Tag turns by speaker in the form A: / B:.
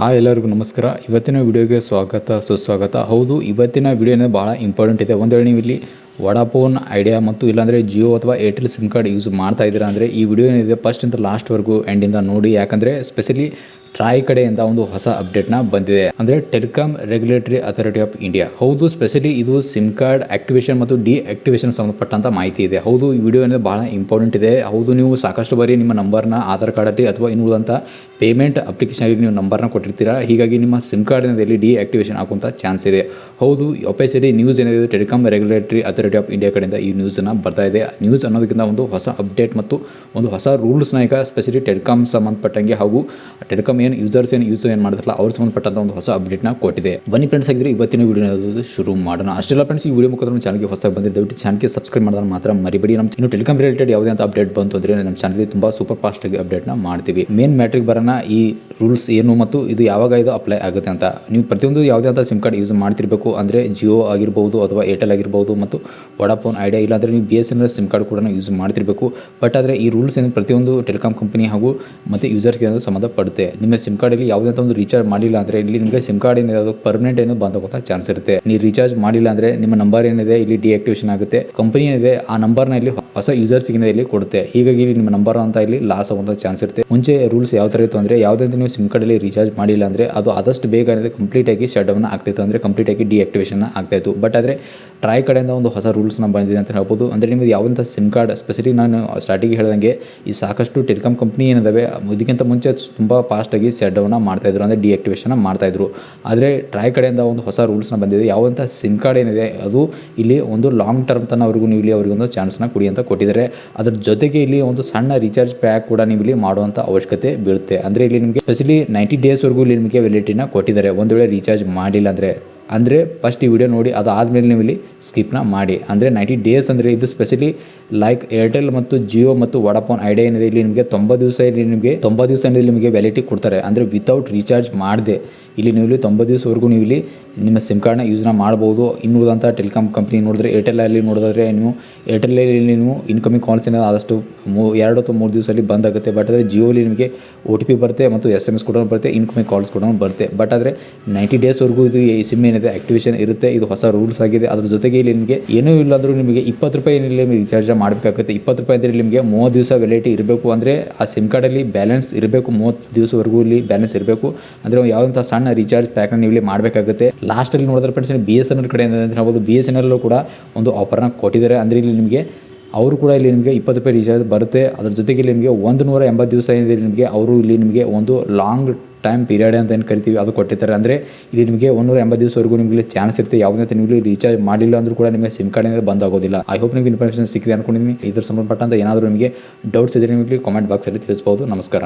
A: Hi ಎಲ್ಲರಿಗೂ ನಮಸ್ಕಾರ. ಇವತ್ತಿನ ವಿಡಿಯೋಗೆ ಸ್ವಾಗತ, ಸುಸ್ವಾಗತ. ಹೌದು, ಇವತ್ತಿನ ವಿಡಿಯೋ ಏನಿದೆ ಭಾಳ ಇಂಪಾರ್ಟೆಂಟ್ ಇದೆ. ಒಂದು ನೀವು ಇಲ್ಲಿ ವಡಾಫೋನ್ ಐಡಿಯಾ ಮತ್ತು ಇಲ್ಲಾಂದರೆ ಜಿಯೋ ಅಥವಾ ಏರ್ಟೆಲ್ ಸಿಮ್ ಕಾರ್ಡ್ ಯೂಸ್ ಮಾಡ್ತಾ ಇದ್ದೀರಾ ಅಂದರೆ ಈ ವಿಡಿಯೋ ಏನಿದೆ ಫಸ್ಟ್ ಇಂದ ಲಾಸ್ಟ್ವರೆಗೂ ಎಂಡಿಂದ ನೋಡಿ. ಯಾಕಂದರೆ ಸ್ಪೆಷಲಿ ಟ್ರಾಯ್ ಕಡೆಯಿಂದ ಒಂದು ಹೊಸ ಅಪ್ಡೇಟ್ನ ಬಂದಿದೆ. ಅಂದರೆ telecom regulatory authority of India. ಹೌದು, ಸ್ಪೆಷಲಿ ಇದು ಸಿಮ್ ಕಾರ್ಡ್ ಆಕ್ಟಿವೇಶನ್ ಮತ್ತು ಡಿ ಆಕ್ಟಿವೇಶನ್ ಸಂಬಂಧಪಟ್ಟಂತ ಮಾಹಿತಿ ಇದೆ. ಹೌದು, ಈ ವಿಡಿಯೋ ಏನಿದೆ ಬಹಳ ಇಂಪಾರ್ಟೆಂಟ್ ಇದೆ. ಹೌದು, ನೀವು ಸಾಕಷ್ಟು ಬಾರಿ ನಿಮ್ಮ ನಂಬರ್ನ ಆಧಾರ್ ಕಾರ್ಡಲ್ಲಿ ಅಥವಾ ಇನ್ನು ಉಳಿದಂಥ ಪೇಮೆಂಟ್ ಅಪ್ಲಿಕೇಶನಲ್ಲಿ ನೀವು ನಂಬರ್ನ ಕೊಟ್ಟಿರ್ತೀರಾ? ಹೀಗಾಗಿ ನಿಮ್ಮ ಸಿಮ್ ಕಾರ್ಡಿನಲ್ಲಿ ಡಿ ಆಕ್ಟಿವೇಶನ್ ಆಗುವಂಥ ಚಾನ್ಸ್ ಇದೆ. ಹೌದು ಒಪೆಸಿಡಿ ನ್ಯೂಸ್ ಏನಿದೆ, telecom regulatory authority of India ಕಡೆಯಿಂದ ಈ ನ್ಯೂಸನ್ನು ಬರ್ತಾ ಇದೆ. ನ್ಯೂಸ್ ಅನ್ನೋದಕ್ಕಿಂತ ಒಂದು ಹೊಸ ಅಪ್ಡೇಟ್ ಮತ್ತು ಒಂದು ಹೊಸ ರೂಲ್ಸ್ನ ಈಗ ಸ್ಪೆಷಲಿ ಟೆಲಿಕಾಂ ಸಂಬಂಧಪಟ್ಟಂಗೆ ಹಾಗೂ ಟೆಲಿಕಾಂ ಏನು ಯೂಸರ್ಸ್ ಏನು ಯೂಸ್ ಏನು ಮಾಡ್ತಾರಲ್ಲ ಅವ್ರ ಸಂಬಂಧಪಟ್ಟಂತ ಒಂದು ಹೊಸ ಅಪ್ಡೇಟ್ನ ಕೊಟ್ಟಿದೆ. ಬನ್ನಿ ಫ್ರೆಂಡ್ಸ್ ಆಗಿದ್ರೆ ಇವತ್ತಿನ ವಿಡಿಯೋ ಶುರು ಮಾಡೋಣ. ಅಷ್ಟೆಲ್ಲ ಫ್ರೆಂಡ್ಸ್ ಈ ವಿಡಿಯೋ ಮುಖಾಂತರ ಚಾನಲ್ಗೆ ಹೊಸದಾಗಿ ಬಂದಿದ್ದ ದಯವಿಟ್ಟು ಚಾನಲ್ಗೆ ಸಬ್ಸ್ಕ್ರೈಬ್ ಮಾಡೋದನ್ನ ಮಾತ್ರ ಮರಿಬೇಡಿ. ನಮ್ಮ ಇನ್ನು ಟೆಲಿಕಾಂ ರಿಲೇಟೆಡ್ ಯಾವುದೇ ಅಂತ ಅಪ್ಡೇಟ್ ಬಂತು ಅಂದರೆ ನಮ್ಮ ಚಾನಲ್ಗೆ ತುಂಬ ಸೂಪರ್ ಫಾಸ್ಟ್ ಆಗಿ ಅಪ್ಡೇಟ್ನ ಮಾಡ್ತೀವಿ. ಮೇನ್ ಮ್ಯಾಟ್ರಿಕ್ ಬರೋಣ ಈ ರೂಲ್ಸ್ ಏನು ಮತ್ತು ಇದು ಯಾವಾಗ ಇದು ಅಪ್ಲೈ ಆಗುತ್ತೆ ಅಂತ. ನೀವು ಪ್ರತಿಯೊಂದು ಯಾವುದೇ ಅಂತ ಸಿಮ್ ಕಾರ್ಡ್ ಯೂಸ್ ಮಾಡ್ತಿರ್ಬೇಕು ಅಂದರೆ ಜಿಯೋ ಆಗಿರ್ಬೋದು ಅಥವಾ ಏರ್ಟೆಲ್ ಆಗಿರ್ಬೋದು ಮತ್ತು ವಡಾಫೋನ್ ಐಡಿಯಾ ಇಲ್ಲಾಂದರೆ ನೀವು B S N SIM card ಕೂಡ ಯೂಸ್ ಮಾಡ್ತಿರ್ಬೇಕು. ಬಟ್ ಆದರೆ ಈ ರೂಲ್ಸ್ ಏನು ಪ್ರತಿಯೊಂದು ಟೆಲಿಕಾಂ ಕಂಪನಿ ಹಾಗೂ ಮತ್ತೆ ಯೂಸರ್ಸ್ಗೆ ಏನಾದ್ರು ಸಂಬಂಧಪಡುತ್ತೆ? ಸಿಮ್ ಕಾರ್ಡಲ್ಲಿ ಯಾವುದೇ ಅಂತ ಒಂದು ರೀಚಾರ್ಜ್ ಮಾಡಿಲ್ಲ ಅಂದ್ರೆ ಇಲ್ಲಿ ನಿಮಗೆ ಸಿಮ್ ಕಾರ್ಡ್ ಏನಿದೆ ಪರ್ಮನೆಂಟ್ ಏನು ಬಂದ್ ಹೋಗುತ್ತಾ ಚಾನ್ಸ್ ಇರುತ್ತೆ. ನೀವು ರೀಚಾರ್ಜ್ ಮಾಡಿಲ್ಲ ಅಂದ್ರೆ ನಿಮ್ಮ ನಂಬರ್ ಏನಿದೆ, ಇಲ್ಲಿ ಡಿಆಕ್ಟಿವೇಶನ್ ಆಗುತ್ತೆ. ಕಂಪನಿ ಏನಿದೆ, ಆ ನಂಬರ್ನ ಇಲ್ಲಿ ಹೊಸ ಯೂಸರ್ಸ್ಗೆ ಇಲ್ಲಿ ಕೊಡುತ್ತೆ. ಹೀಗಾಗಿ ನಿಮ್ಮ ನಂಬರ್ ಅಂತ ಇಲ್ಲಿ ಲಾಸ್ ಆಗುವಂಥ ಚಾನ್ಸ್ ಇರುತ್ತೆ. ಮುಂಚೆ ರೂಲ್ಸ್ ಯಾವ ಥರ ಇತ್ತು ಅಂದರೆ ಯಾವುದೇ ನೀವು ಸಿಮ್ ಕಾರ್ಡಲ್ಲಿ ರೀಚಾರ್ಜ್ ಮಾಡಿಲ್ಲ ಅಂದರೆ ಅದು ಆದಷ್ಟು ಬೇಗ ಕಂಪ್ಲೀಟ್ ಆಗಿ ಶಟ್ ಡೌನ್ ಆಗ್ತಿತ್ತು ಅಂದರೆ ಕಂಪ್ಲೀಟ್ ಆಗಿ ಡಿಆಕ್ಟಿವೇಶನ್ ಆಗ್ತಾ ಇತ್ತು. ಬಟ್ ಆದರೆ ಟ್ರೈ ಕಡೆಯಿಂದ ಒಂದು ಹೊಸ ರೂಲ್ಸ್ನ ಬಂದಿದೆ ಅಂತ ಹೇಳ್ಬೋದು. ಅಂದರೆ ನಿಮಗೆ ಯಾವಂಥ ಸಿಮ್ ಕಾರ್ಡ್ ಸ್ಪೆಷಲಿ ನಾನು ಸ್ಟಾರ್ಟಿಗೆ ಹೇಳ್ದಂಗೆ ಈ ಸಾಕಷ್ಟು ಟೆಲಿಕಾಂ ಕಂಪ್ನಿ ಏನಿದಾವೆ, ಇದಕ್ಕಿಂತ ಮುಂಚೆ ತುಂಬ ಫಾಸ್ಟಾಗಿ ಸೆಟ್ ಡೌನ್ ಮಾಡ್ತಾಯಿದ್ರು ಅಂದರೆ ಡಿಆಕ್ಟಿವೇಶನ್ ಮಾಡ್ತಾಯಿದ್ರು ಆದರೆ ಟ್ರೈ ಕಡೆಯಿಂದ ಒಂದು ಹೊಸ ರೂಲ್ಸ್ನ ಬಂದಿದೆ. ಯಾವಂಥ ಸಿಮ್ ಕಾರ್ಡ್ ಏನಿದೆ, ಅದು ಇಲ್ಲಿ ಒಂದು ಲಾಂಗ್ ಟರ್ಮ್ ತನಕ ಅವ್ರಿಗೂ ನೀವು ಇಲ್ಲಿ ಅವರಿಗೆ ಒಂದು ಚಾನ್ಸ್ನ ಕೊಡಿ ಅಂತ ಕೊಟ್ಟಿದ್ದಾರೆ. ಅದ್ರ ಜೊತೆಗೆ ಇಲ್ಲಿ ಒಂದು ಸಣ್ಣ ರೀಚಾರ್ಜ್ ಪ್ಯಾಕ್ ಕೂಡ ನೀವು ಇಲ್ಲಿ ಅವಶ್ಯಕತೆ ಬೀಳುತ್ತೆ. ಅಂದ್ರೆ ಇಲ್ಲಿ ನಿಮಗೆ ಸ್ಪೆಷಲಿ ನೈಂಟಿ ಡೇಸ್ವರೆಗೂ ಇಲ್ಲಿ ನಿಮಗೆ ವ್ಯಾಲಿಟಿನ ಕೊಟ್ಟಿದ್ದಾರೆ. ಒಂದು ವೇಳೆ ರೀಚಾರ್ಜ್ ಮಾಡಿಲ್ಲ ಅಂದ್ರೆ ಅಂದ್ರೆ ಫಸ್ಟ್ ಈ ವಿಡಿಯೋ ನೋಡಿ, ಅದಾದಮೇಲೆ ನೀವು ಇಲ್ಲಿ ಸ್ಕಿಪ್ನ ಮಾಡಿ. ಅಂದ್ರೆ ನೈಂಟಿ ಡೇಸ್ ಅಂದ್ರೆ ಇದು ಸ್ಪೆಷಲಿ ಲೈಕ್ ಏರ್ಟೆಲ್ ಮತ್ತು ಜಿಯೋ ಮತ್ತು ವಡಾಫೋನ್ ಐಡಿಯಾ ಏನಿದೆ, ಇಲ್ಲಿ ನಿಮಗೆ ತೊಂಬತ್ತು ದಿವಸ ಇಲ್ಲಿ ನಿಮಗೆ ತೊಂಬತ್ತು ದಿವಸ ಇಲ್ಲಿ ನಿಮಗೆ ವ್ಯಾಲಿಟಿ ಕೊಡ್ತಾರೆ. ಅಂದರೆ ವಿತೌಟ್ ರೀಚಾರ್ಜ್ ಮಾಡದೆ. ಇಲ್ಲಿ ನೀವು ಇಲ್ಲಿ ತೊಂಬತ್ತು ದಿವಸವರೆಗೂ ನೀವು ಇಲ್ಲಿ ನಿಮ್ಮ ಸಿಮ್ ಕಾರ್ಡ್ನ ಯೂಸ್ನ ಮಾಡ್ಬೋದು. ಇನ್ನು ಉಳಿದಂಥ ಟೆಲಿಕಾಂ ಕಂಪ್ನಿ ನೋಡಿದ್ರೆ ಏರ್ಟೆಲಲ್ಲಿ ನೋಡಿದ್ರೆ ನೀವು ಏರ್ಟೆಲಲ್ಲಿ ನೀವು ಇನ್ಕಮಿಂಗ್ ಕಾಲ್ಸ್ ಏನಾದ್ರು ಆದಷ್ಟು ಮೂ, ಎರಡು ಅಥವಾ ಮೂರು ದಿವಸದಲ್ಲಿ ಬಂದ್ ಆಗುತ್ತೆ. ಬಟ್ ಆದರೆ ಜಿಯೋಲಿ ನಿಮಗೆ ಒ ಟಿ ಪಿ ಬರುತ್ತೆ ಮತ್ತು ಎಸ್ ಎಂ ಎಸ್ ಕೂಡ ಬರುತ್ತೆ ಇನ್ಕಮಿಂಗ್ ಕಾಲ್ಸ್ ಕೂಡ ಬರುತ್ತೆ. ಬಟ್ ಆದರೆ ನೈಂಟಿ ಡೇಸ್ವರೆಗೂ ಇದು ಈ ಸಿಮ್ ಏನಿದೆ ಆಕ್ಟಿವೇಷನ್ ಇರುತ್ತೆ. ಇದು ಹೊಸ ರೂಲ್ಸ್ ಆಗಿದೆ. ಅದ್ರ ಜೊತೆಗೆ ಇಲ್ಲಿ ನಿಮಗೆ ಏನೂ ಇಲ್ಲಾಂದ್ರೂ ನಿಮಗೆ ಇಪ್ಪತ್ತು ರೂಪಾಯಿ ಏನಿಲ್ಲ ರೀಚಾರ್ಜ್ ಮಾಡಬೇಕಾಗುತ್ತೆ. ಇಪ್ಪತ್ತು ರೂಪಾಯಿ ಅಂದರೆ ನಿಮಗೆ ಮೂವತ್ತು ದಿವಸ ವ್ಯಾಲಿಟಿ ಇರಬೇಕು ಅಂದರೆ ಆ ಸಿಮ್ ಕಾರ್ಡಲ್ಲಿ ಬ್ಯಾಲೆನ್ಸ್ ಇರಬೇಕು. ಮೂವತ್ತು ದಿವಸವರೆಗೂ ಇಲ್ಲಿ ಬ್ಯಾಲೆನ್ಸ್ ಇರಬೇಕು. ಅಂದರೆ ಯಾವುದಂಥ ಸಣ್ಣ ರೀಚಾರ್ಜ್ ಪ್ಯಾಕ್ನ ನೀವು ಇಲ್ಲಿ ಮಾಡಬೇಕಾಗುತ್ತೆ. ಲಾಸ್ಟಲ್ಲಿ ನೋಡಿದ್ರೆ friends B S N L ಕಡೆಯಿಂದ ಅಂತ ಹೇಳ್ಬೋದು ಬಿ ಎಸ್ ಎನ್ ಎಲ್ಲೂ ಕೂಡ ಒಂದು ಆಫರ್ನ ಕೊಟ್ಟಿದ್ದಾರೆ. ಅಂದರೆ ಇಲ್ಲಿ ನಿಮಗೆ ಅವರು ಕೂಡ ಇಲ್ಲಿ ನಿಮಗೆ ಇಪ್ಪತ್ತು ರೂಪಾಯಿ ರೀಚಾರ್ಜ್ ಬರುತ್ತೆ. ಅದ್ರ ಜೊತೆಗೆ ಇಲ್ಲಿ ನಿಮಗೆ ಒಂದು ನೂರ ಎಂಬತ್ತು ದಿವಸ ಏನಿದೆ, ನಿಮಗೆ ಅವರು ಇಲ್ಲಿ ನಿಮಗೆ ಒಂದು ಲಾಂಗ್ ಟೈಮ್ ಪೀರಿಯಡ್ ಅಂತ ಏನು ಕರಿತೀವಿ, ಅದು ಕೊಟ್ಟಿರ್ತಾರೆ. ಅಂದರೆ ಇಲ್ಲಿ ನಿಮಗೆ ಒಂದೂರ ಎಂಬತ್ತು ದಿವಸವರೆಗೂ ನಿಮಗೆ ಚಾನ್ಸ್ ಇರುತ್ತೆ. ಯಾವುದೇ ನೀವು ರೀಚಾರ್ಜ್ ಮಾಡಿಲ್ಲ ಅಂದರೂ ಕೂಡ ನಿಮಗೆ ಸಿಮ್ ಕಾರ್ಡ್ ಬಂದ್ ಆಗೋದಿಲ್ಲ ಐ ಹೋಪ್ ನಿಮಗೆ ಇನ್ಫಾರ್ಮೇಷನ್ ಸಿಕ್ಕಿದೆ ಅನ್ಕೊಂಡಿದ್ದೀನಿ ಇದ್ರ ಸಂಬಂಧಪಟ್ಟಂತ ಏನಾದರೂ ನಿಮಗೆ ಡೌಟ್ಸ್ ಇದ್ದರೆ ನಿಮಗೆ ಕಾಮೆಂಟ್ ಬಾಕ್ಸಲ್ಲಿ ತಿಳಿಸ್ಬೋದು. ನಮಸ್ಕಾರ.